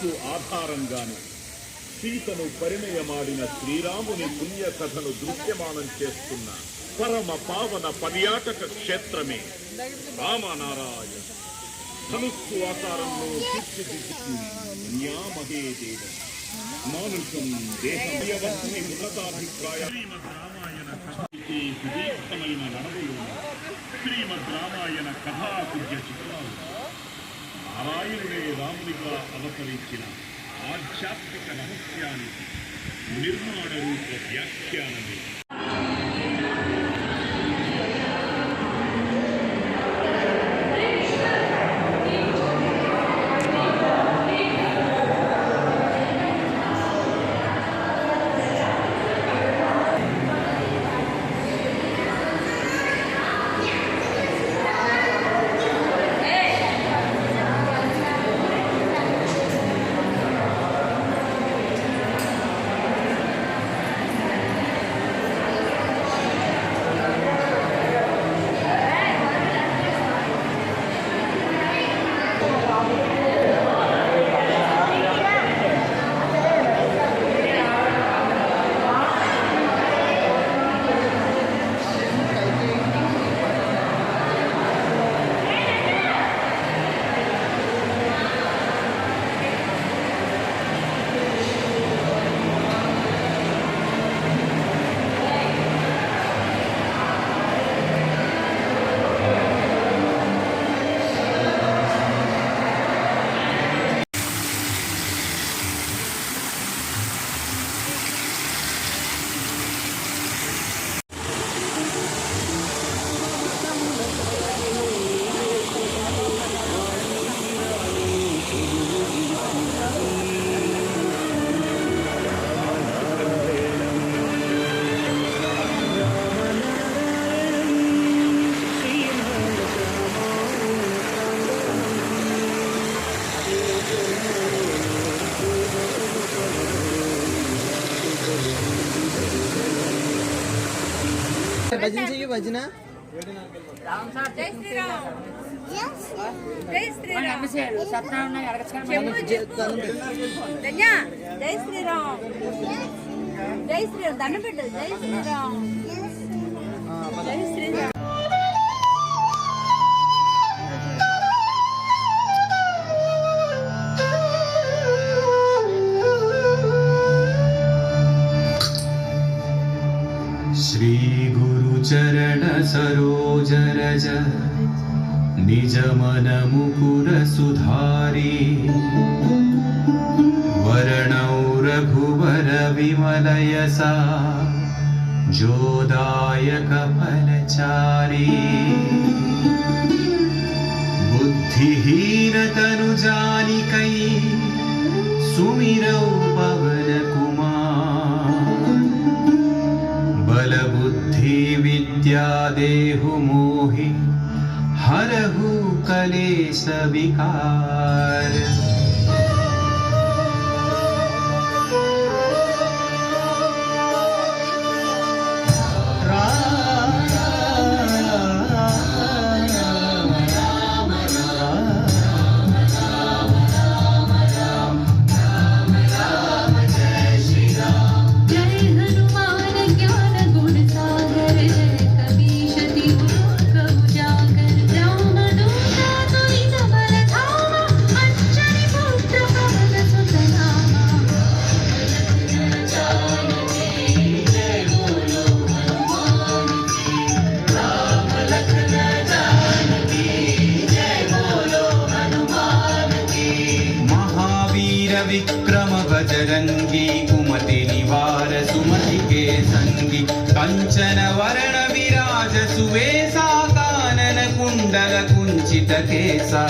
ధనుస్సు ఆధారంగాను సీతను పరిణయమాడిన శ్రీరాముని పుణ్య కథను దృశ్యమానం చేస్తున్న పరమ పావన పర్యాటక క్షేత్రమే రామనారాయణ. ధనుస్సు ఆకారంలో తీర్చిదిద్దుతుంది న్యామహే దేవ మానుషం దేహమయవస్మి ఉన్నతాభిప్రాయ. రామాయణ కథకి సుదీర్ఘమైన నడవలు శ్రీమద్ రామాయణ కథాకుద్య చిత్రాలు. నారాయణుడే అవతరించిన ఆధ్యాత్మిక రహస్యానికి నిర్మాణ రూప వ్యాఖ్యానమే. భజన చెయ్యి భజన. జై శ్రీరామ్. జై శ్రీరామ్. దండం పెట్టదు జై శ్రీరామ్. रणसरोजरज निजमनमुकुरसुधारी वरणौ रघुवर विमलयसा ज्योदाय कमलचारी बुद्धिहीनतनुजानिकै सुमिरौ विद्या देहु मोहि हरहु कलेश विकार। विक्रम बजरंगी कुमति निवार सुमति के संगी कंचन वरण विराज सुवेशा कानन कुंडल कुंचित केसा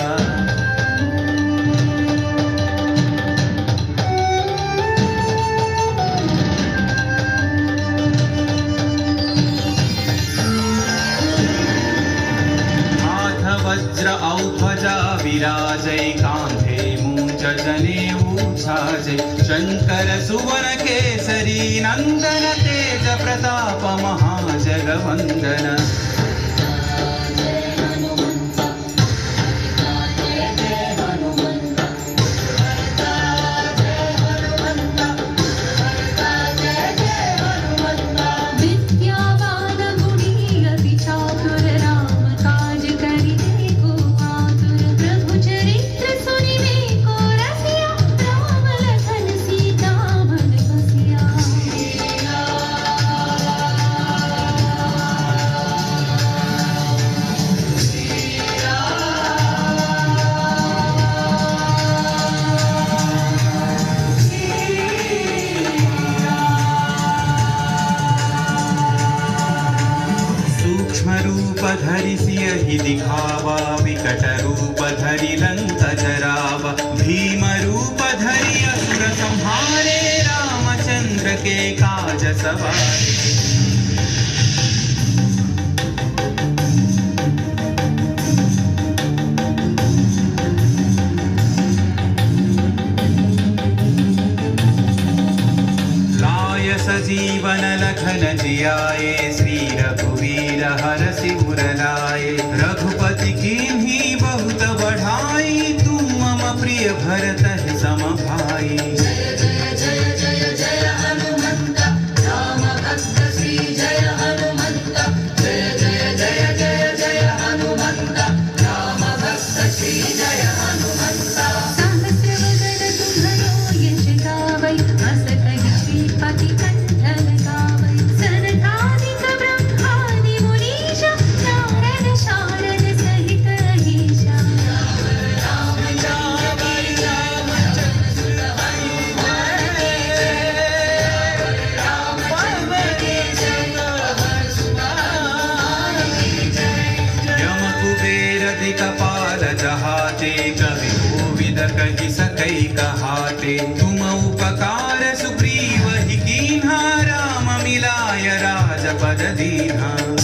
శంకర సువన కేసరి నందన తేజ ప్రతాప మహాజగవందన caridad. प्रिय भरत समभाई कपाल जहाते कवि गोविद कहि सकई कहाते। तुम उपकार सुग्रीव ही कीन्हा, राम मिलाय राजपद दीन्हा।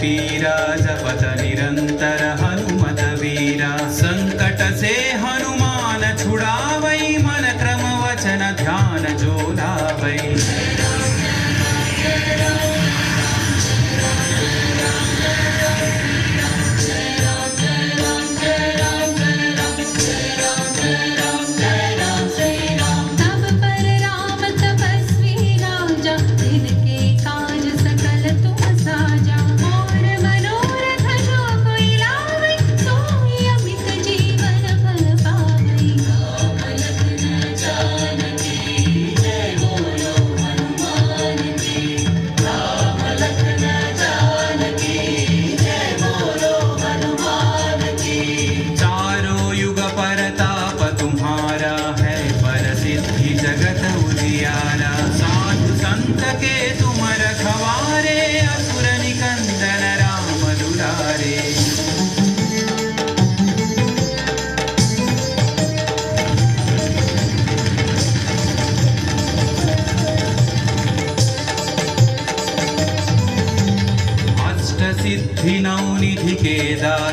Peter.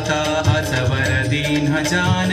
वरदीन जान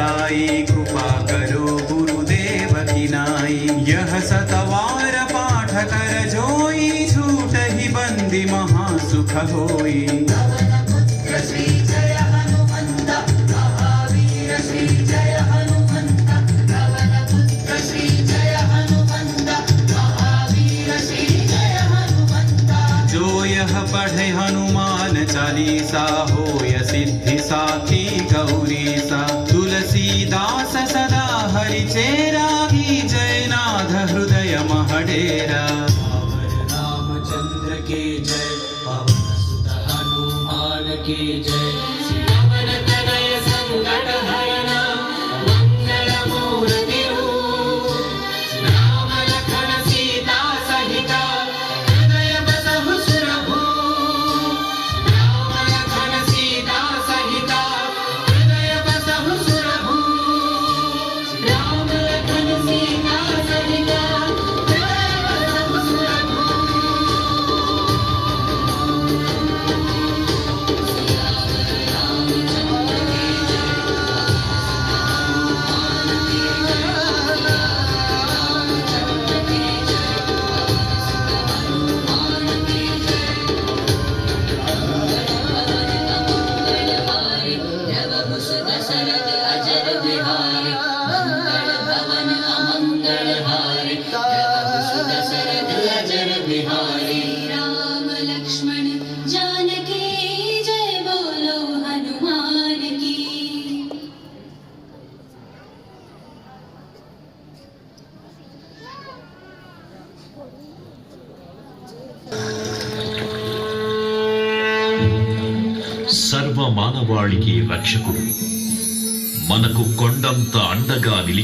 गोसाई कृपा करो गुरुदेव की नाई। यह सतवार पाठ कर जोई छूट ही बंदी महासुख होई के जय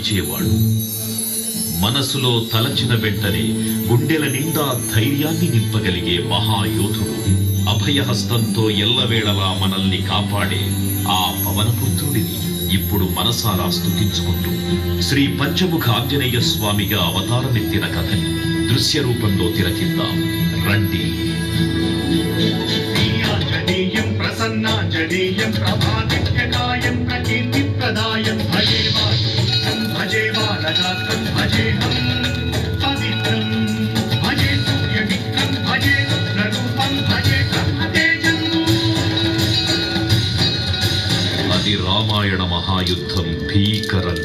అండగా మనసులో తలచిన వెంటనే గుండెల నిండా ధైర్యాన్ని నింపగలిగే మహాయోధుడు అభయహస్తంతో ఎల్లవేళలా మనల్ని కాపాడే ఆ పవనపుత్రుడిని ఇప్పుడు మనసారా స్థుతించుకుంటూ శ్రీ పంచముఖ ఆంజనేయ స్వామిగా అవతారమెత్తిన కథని దృశ్య రూపంలో తిలకిద్దాం రండి ప్రసన్నాంజనేయం ప్రభాతి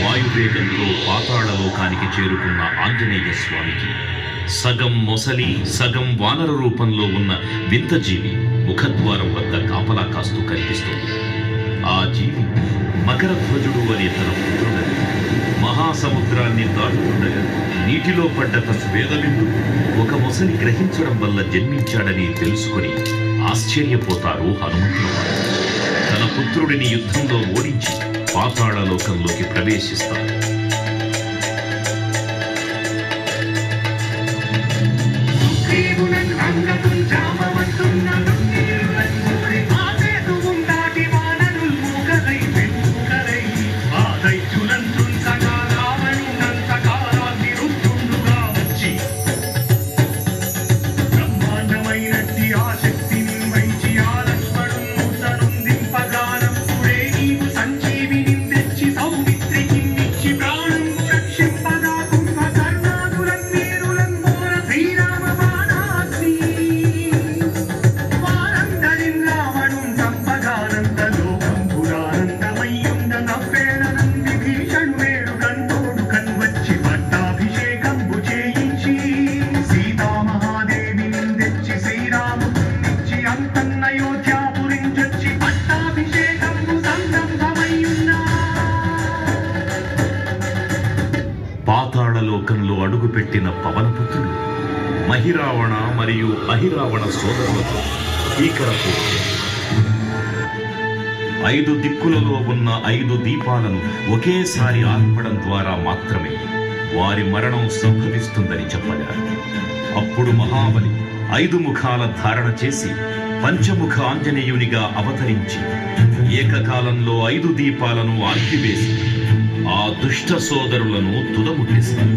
సాయంతో పాతాళలోకానికి చేరుకున్న ఆంజనేయ స్వామికి సగం మొసలి సగం వానర రూపంలో ఉన్న వింత జీవి ముఖద్వారం వద్ద కాపలా కాస్తూ కనిపిస్తుంది. ఆ జీవి మకరధ్వజుడు అనే తన పుత్రుడని మహాసముద్రాన్ని దాటుతుండగా నీటిలో పడ్డ స్వేదబిందు ఒక మొసలి గ్రహించడం వల్ల జన్మించాడని తెలుసుకుని ఆశ్చర్యపోతారు హనుమంతుల తన పుత్రుడిని యుద్ధంలో ఓడించి పాతాళలోకంలోకి ప్రవేశిస్తాడు. పుట్టిన పవనపుత్రులు మహిరావణ మరియు అహిరావణ సోదరులతో భీకరపు ఐదు దిక్కులలో ఉన్న ఐదు దీపాలను ఒకేసారి ఆర్పడం ద్వారా మాత్రమే వారి మరణం సంభవిస్తుందని చెప్పగా అప్పుడు మహాబలి ఐదు ముఖాల ధారణ చేసి పంచముఖ ఆంజనేయునిగా అవతరించి ఏకకాలంలో ఐదు దీపాలను ఆర్పివేసి ఆ దుష్ట సోదరులను తుదముట్టేశారు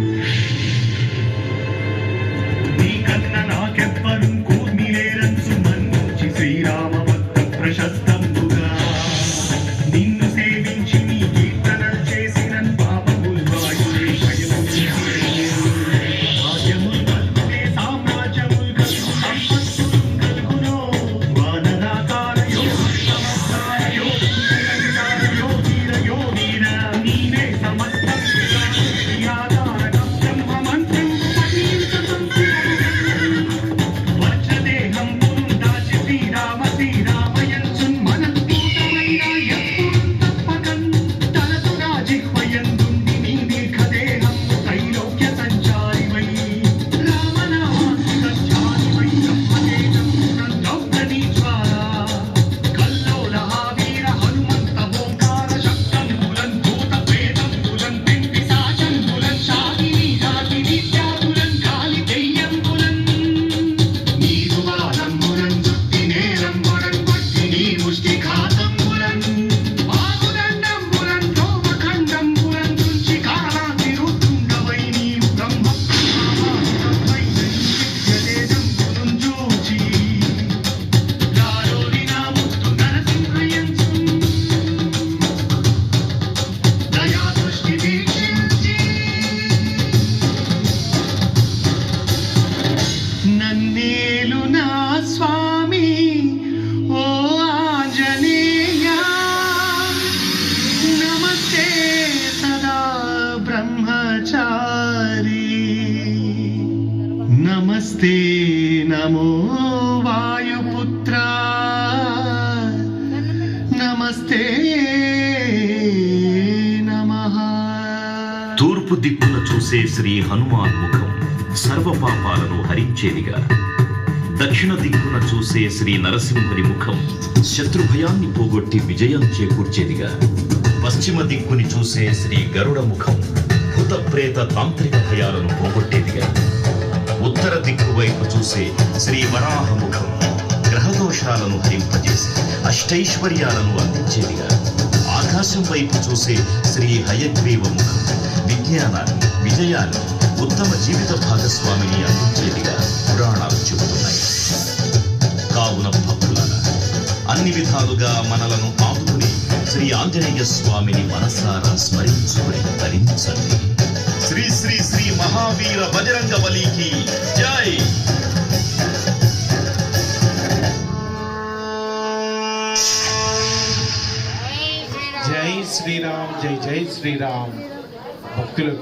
తూర్పు దిక్కున చూసే శ్రీ హనుమాన్ ముఖం సర్వ హరించేదిగా. దక్షిణ దిక్కున చూసే శ్రీ నరసింహుని ముఖం శత్రుభయాన్ని పోగొట్టి విజయం చేకూర్చేదిగా. పశ్చిమ దిక్కుని చూసే శ్రీ గరుడ ముఖం భూత ప్రేత తాంత్రిక భయాలను పోగొట్టేదిగా. ఉత్తర దిక్కు వైపు చూసే శ్రీ వరాహ ముఖం గ్రహదోషాలను హరింపజేసి అష్టైశ్వర్యాలను అందించేదిగా. ఆకాశం వైపు చూసే శ్రీ హయగ్రీవ ముఖం విజ్ఞానాన్ని విజయాన్ని ఉత్తమ జీవిత భాగస్వామిని అందించేదిగా పురాణాలు చెబుతున్నాయి. కావున భక్తులారా అన్ని విధాలుగా మనలను ఆదుకుని శ్రీ ఆంజనేయ స్వామిని మనసారా స్మరించుకుని ధరించండి శ్రీ శ్రీ శ్రీ మహావీర బజరంగ బలికి జై! జై శ్రీరామ్ జై జై శ్రీరామ్. భక్తులు